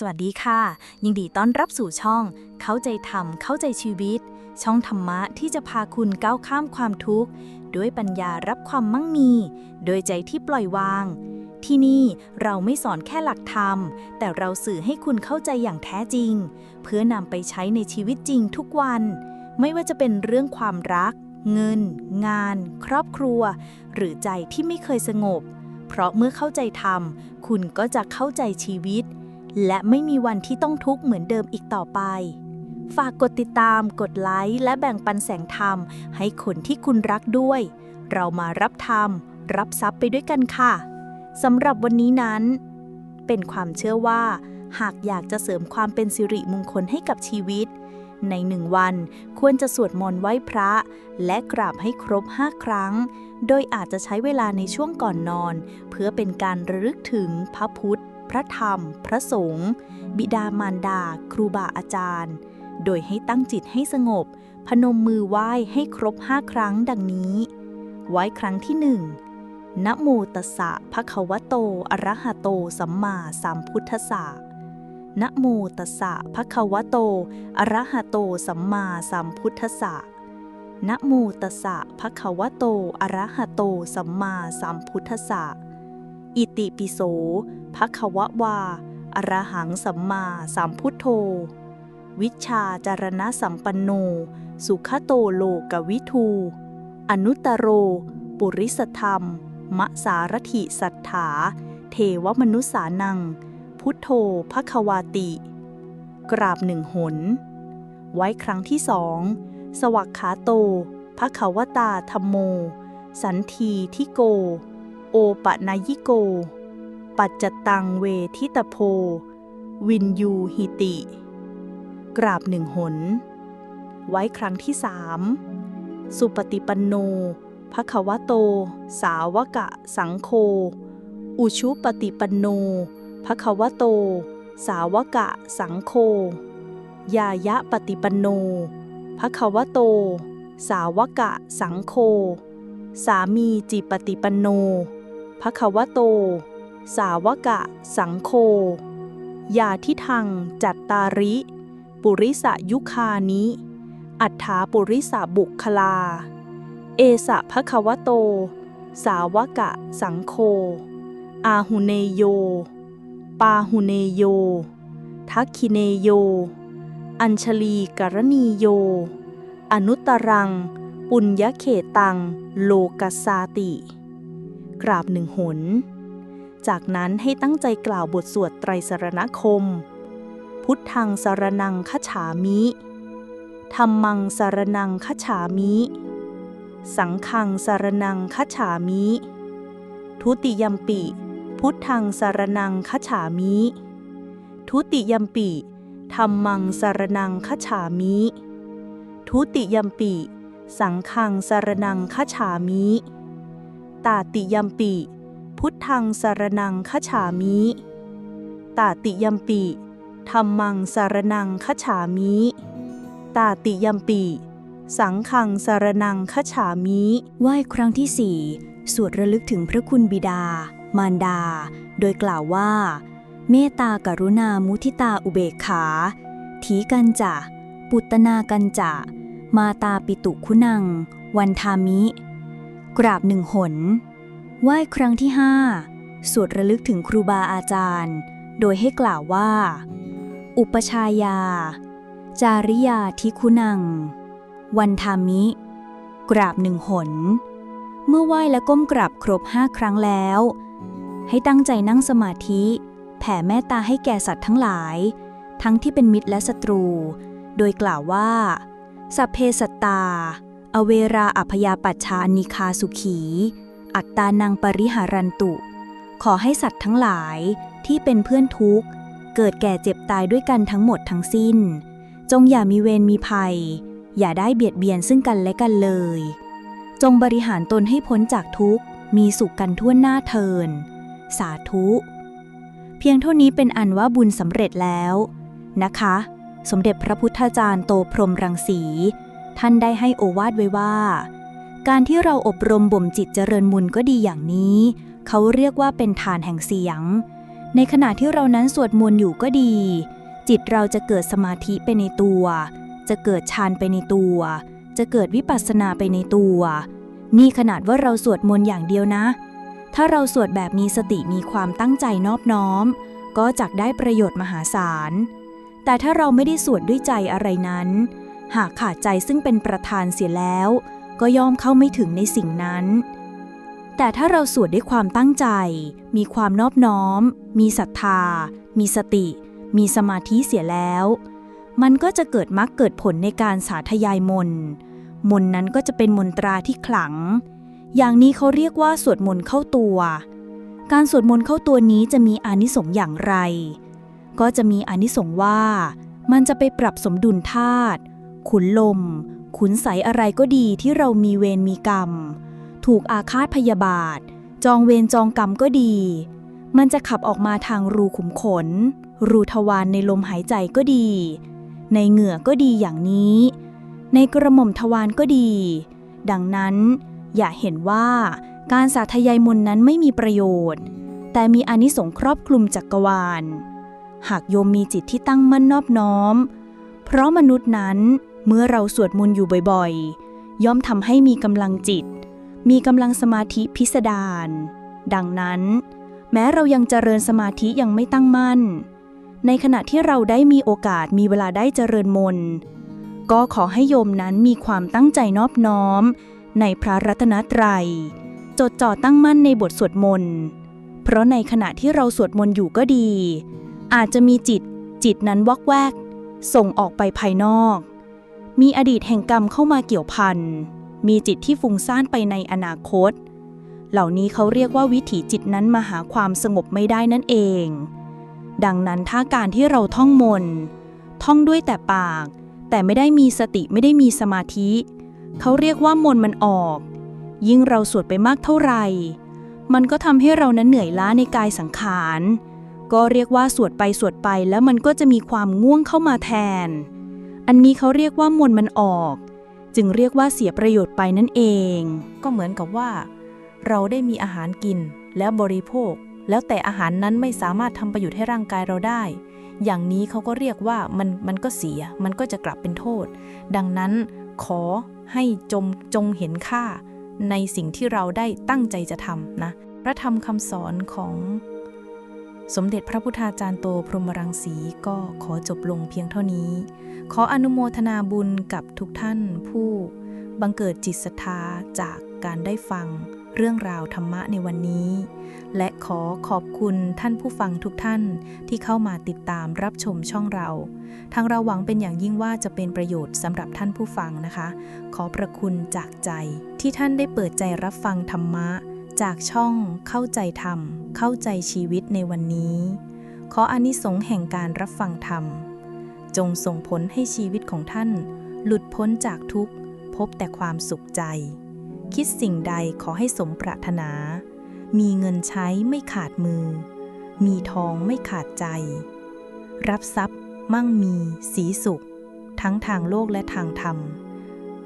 สวัสดีค่ะ ยินดีต้อนรับสู่ช่อง เข้าใจธรรมเข้าใจชีวิต ช่องธรรมะที่จะพาคุณก้าวข้ามความทุกข์ ด้วยปัญญารับความมั่งมี โดยใจที่ปล่อยวาง ที่นี่เราไม่สอนแค่หลักธรรม แต่เราสื่อให้คุณเข้าใจอย่างแท้จริง เพื่อนำไปใช้ในชีวิตจริงทุกวัน ไม่ว่าจะเป็นเรื่องความรัก เงิน งาน ครอบครัว หรือใจที่ไม่เคยสงบ เพราะเมื่อเข้าใจธรรม คุณก็จะเข้าใจชีวิต และไม่มีวันที่ต้องทุกข์เหมือนเดิมอีกต่อไป ฝากกดติดตาม กดไลค์ และแบ่งปันแสงธรรม ให้คนที่คุณรักด้วย เรามารับธรรม รับทรัพย์ไปด้วยกันค่ะ สำหรับวันนี้นั้น เป็นความเชื่อว่า หากอยากจะเสริมความเป็นสิริมงคลให้กับชีวิต ในหนึ่งวันควรจะสวดมนต์ไหว้พระ และกราบให้ครบ5ครั้ง โดยอาจจะใช้เวลาในช่วงก่อนนอน เพื่อเป็นการระลึกถึงพระพุทธ พระธรรม พระสงฆ์บิดามารดา ครูบาอาจารย์ โดยให้ตั้งจิตให้สงบ พนมมือไหว้ให้ครบ5ครั้งดังนี้ ไหว้ครั้งที่หนึ่งนะโมตัสสะภะคะวะโต อะระหะโต สัมมาสัมพุทธัสสะนะโมตัสสะภะคะวะโต อะระหะโต สัมมาสัมพุทธัสสะนะโมตัสสะภะคะวะโต อะระหะโต สัมมาสัมพุทธัสสะ อิติปิโสภะคะวะวา อรหังสัมมาสัมพุทโธ วิชชาจารณะสัมปันโน สุขโตโลกวิทู อนุตโร ปุริสธรรม มะสารถิสัทธา เทวมนุสานัง พุทโธภควาติ กราบหนึ่งหน ไว้ครั้งที่สอง สวักขาโตภควตาธรรมโม สันทีทิโก โอปะนายิโก ปัจจตังเวทิตโพ วินยูหิติ กราบหนึ่งหน ไว้ครั้งที่สามสุปฏิปันโนภควโต สาวกะ สังโฆอุชุปฏิปันโนภควโต สาวกะ สังโฆยายะปฏิปันโนภควโต สาวกะ สังโฆสามีจิปฏิปันโน ภควโต สาวกะ สังโฆยาทิทัง จัตตาริ ปุริสยุคานิ อัฏฐาปุริสบุคลา เอสะภะควะโต สาวกะ สังโฆอาหุเนโย ปาหุเนโย ทักคิเนโย อัญชลีกรณีโย อนุตตรัง ปุญญเขตัง โลกัสสาติ กราบหนึ่งหน จากนั้นให้ตั้งใจกล่าวบทสวดไตรสรณคม พุทธังสารนังคฉามิธรรมังสารนังคฉามิ สังฆังสารนังคฉามิ ทุติยัมปิ พุทธังสารนังคฉามิ ทุติยัมปิธรรมังสารนังคฉามิ ทุติยัมปิ สังฆังสารนังคฉามิ ตาติยัมปิ พุทธังสารนังคฉามิ ตาติยัมปิธรรมังสารนังคฉามิ ตาติยัมปิ สังฆังสารนังคฉามิ ไหว้ครั้งที่สี่สวดระลึกถึงพระคุณบิดา มารดา โดยกล่าวว่า เมตตากรุณามุทิตาอุเบกขาทีกันจะ ปุตตนากันจะ มาตาปิตุคุณัง วันทามิ กราบหนึ่งหน ไหว้ครั้งที่ห้าสวดระลึกถึงครูบาอาจารย์ โดยให้กล่าวว่า อุปชายา จาริยาทิคุณัง วันทามิ กราบหนึ่งหน เมื่อไหว้และก้มกราบครบห้าครั้งแล้ว ให้ตั้งใจนั่งสมาธิ แผ่เมตตาให้แก่สัตว์ทั้งหลาย ทั้งที่เป็นมิตรและศัตรู โดยกล่าวว่า สัพเพสัตตา อเวราอัพยาปัชชานิคาสุขี อัตตานังปริหารันตุ ขอให้สัตว์ทั้งหลายที่เป็นเพื่อนทุกข์ เกิดแก่เจ็บตายด้วยกันทั้งหมดทั้งสิ้น จงอย่ามีเวรมีภัย อย่าได้เบียดเบียนซึ่งกันและกันเลย จงบริหารตนให้พ้นจากทุกข์ มีสุขกันทั่วหน้าเทิน สาธุ เพียงเท่านี้เป็นอันว่าบุญสำเร็จแล้วนะคะ สมเด็จพระพุทธจารย์โตพรหมรังสี ท่านได้ให้โอวาทไว้ว่า การที่เราอบรมบ่มจิตเจริญมุนก็ดีอย่างนี้ เขาเรียกว่าเป็นฐานแห่งเสียง ในขณะที่เรานั้นสวดมนต์อยู่ก็ดี จิตเราจะเกิดสมาธิไปในตัว จะเกิดฌานไปในตัว จะเกิดวิปัสสนาไปในตัว นี่ขนาดว่าเราสวดมนต์อย่างเดียวนะ ถ้าเราสวดแบบมีสติมีความตั้งใจนอบน้อม ก็จักได้ประโยชน์มหาศาลแต่ถ้าเราไม่ได้สวดด้วยใจอะไรนั้น หากขาดใจซึ่งเป็นประธานเสียแล้ว ก็ย่อมเข้าไม่ถึงในสิ่งนั้น แต่ถ้าเราสวดด้วยความตั้งใจ มีความนอบน้อม มีศรัทธา มีสติ มีสมาธิเสียแล้ว มันก็จะเกิดมรรคเกิดผลในการสาธยายมนมนนั้นก็จะเป็นมนตราที่ขลัง อย่างนี้เขาเรียกว่าสวดมนต์เข้าตัว การสวดมนต์เข้าตัวนี้จะมีอานิสงส์อย่างไร ก็จะมีอานิสงส์ว่า มันจะไปปรับสมดุลธาตุ ขุนลม ขุนใสอะไรก็ดีที่เรามีเวรมีกรรม ถูกอาฆาตพยาบาท จองเวรจองกรรมก็ดี มันจะขับออกมาทางรูขุมขน รูทวารในลมหายใจก็ดี ในเหงื่อก็ดีอย่างนี้ ในกระหม่อมทวารก็ดี ดังนั้นอย่าเห็นว่าการสาธยายมนนั้นไม่มีประโยชน์ แต่มีอนิสงส์ครอบคลุมจักกรวาล หากโยมมีจิตที่ตั้งมั่นนอบน้อม เพราะมนุษย์นั้น เมื่อเราสวดมนต์อยู่บ่อยๆ ย่อมทำให้มีกำลังจิต มีกำลังสมาธิพิสดารดังนั้น แม้เรายังเจริญสมาธิยังไม่ตั้งมั่น ในขณะที่เราได้มีโอกาสมีเวลาได้เจริญมนต์ก็ขอให้โยมนั้นมีความตั้งใจนอบน้อม ในพระรัตนตรัย จดจ่อตั้งมั่นในบทสวดมนต์ เพราะในขณะที่เราสวดมนต์อยู่ก็ดี อาจจะมีจิต จิตนั้นวอกแวก ส่งออกไปภายนอก มีอดีตแห่งกรรมเข้ามาเกี่ยวพัน มีจิตที่ฟุ้งซ่านไปในอนาคต เหล่านี้เขาเรียกว่าวิถีจิตนั้นมาหาความสงบไม่ได้นั่นเอง ดังนั้นถ้าการที่เราท่องมนต์ท่องด้วยแต่ปาก แต่ไม่ได้มีสติไม่ได้มีสมาธิ เขาเรียกว่ามนต์มันออก ยิ่งเราสวดไปมากเท่าไหร่ มันก็ทำให้เรานั้นเหนื่อยล้าในกายสังขาร ก็เรียกว่าสวดไปสวดไปแล้วมันก็จะมีความง่วงเข้ามาแทน อันนี้เขาเรียกว่ามนต์มันออก จึงเรียกว่าเสียประโยชน์ไปนั่นเอง ก็เหมือนกับว่า เราได้มีอาหารกินแล้วบริโภค แล้วแต่อาหารนั้นไม่สามารถทำประโยชน์ให้ร่างกายเราได้ อย่างนี้เขาก็เรียกว่ามันมันก็เสีย มันก็จะกลับเป็นโทษ ดังนั้นขอให้จงจงเห็นค่าในสิ่งที่เราได้ตั้งใจจะทำนะ พระธรรมคำสอนของ สมเด็จพระพุทธาจารย์โตพรหมรังสีก็ขอจบลงเพียงเท่านี้ ขออนุโมทนาบุญกับทุกท่านผู้บังเกิดจิตศรัทธาจากการได้ฟังเรื่องราวธรรมะในวันนี้ และขอขอบคุณท่านผู้ฟังทุกท่านที่เข้ามาติดตามรับชมช่องเรา ทางเราหวังเป็นอย่างยิ่งว่าจะเป็นประโยชน์สำหรับท่านผู้ฟังนะคะ ขอประคุณจากใจที่ท่านได้เปิดใจรับฟังธรรมะ จากช่องเข้าใจธรรม เข้าใจชีวิตในวันนี้ ขออนิสงส์แห่งการรับฟังธรรม จงส่งผลให้ชีวิตของท่าน หลุดพ้นจากทุกข์ พบแต่ความสุขใจ คิดสิ่งใดขอให้สมปรารถนา มีเงินใช้ไม่ขาดมือ มีทองไม่ขาดใจ รับทรัพย์ มั่งมี สีสุข ทั้งทางโลกและทางธรรม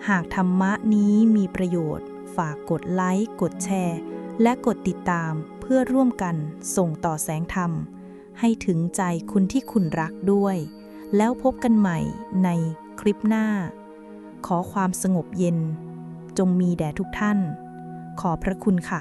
หากธรรมะนี้มีประโยชน์ฝากกดไลค์ กดแชร์ และกดติดตามเพื่อร่วมกันส่งต่อแสงธรรม ให้ถึงใจคุณที่คุณรักด้วย แล้วพบกันใหม่ในคลิปหน้า ขอความสงบเย็น จงมีแด่ทุกท่าน ขอพระคุณค่ะ